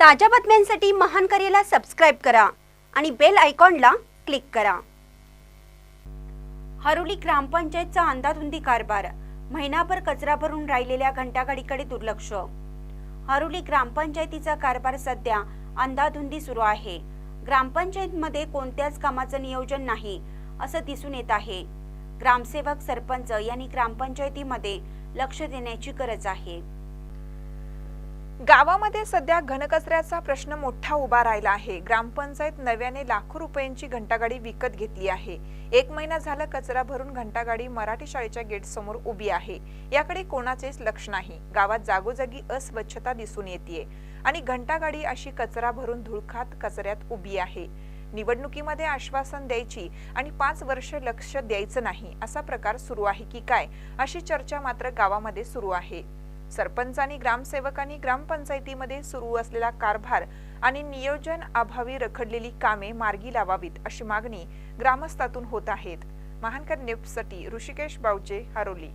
ताज्या बातम्यांसाठी महान करेला सबस्क्राईब करा आणि बेल आयकॉनला क्लिक करा. हरोली ग्रामपंचायतचा अंदाधुंदी कारभार. महिनाभर कचरा भरून राहिलेल्या घंटागाडीकडे दुर्लक्ष. हरोली ग्रामपंचायतीचा कारभार सध्या अंदाधुंदी सुरू आहे. ग्रामपंचायतमध्ये कोणत्याच कामाचं नियोजन नाही असं दिसून येत आहे. ग्रामसेवक सरपंच यांनी ग्रामपंचायतीमध्ये लक्ष देण्याची गरज आहे. गावामध्ये सध्या घनकचऱ्याचा प्रश्न मोठा उभा राहिला आहे. ग्रामपंचायत नव्याने लाखो रुपयांची घंटागाडी विकत घेतली आहे. एक महिना झाला कचरा भरून घंटागाडी मराठी शाळेच्या गेट समोर उभी आहे. याकडे कोणाचेच लक्ष नाही. गावात जागोजागी अस्वच्छता दिसून येते आणि घंटागाडी अशी कचरा भरून धुळखात कचऱ्यात उभी आहे. निवडणुकीमध्ये आश्वासन द्यायची आणि पाच वर्ष लक्ष द्यायचं नाही असा प्रकार सुरू आहे की काय अशी चर्चा मात्र गावामध्ये सुरू आहे. सरपंचांनी ग्रामसेवकांनी ग्रामपंचायतीमध्ये सुरू असलेला कारभार आणि नियोजन अभावी रखडलेली कामे मार्गी लावावीत अशी मागणी ग्रामस्थातून होत आहेत. महानकर न्यूजसाठी ऋषिकेश बावचे हरोली.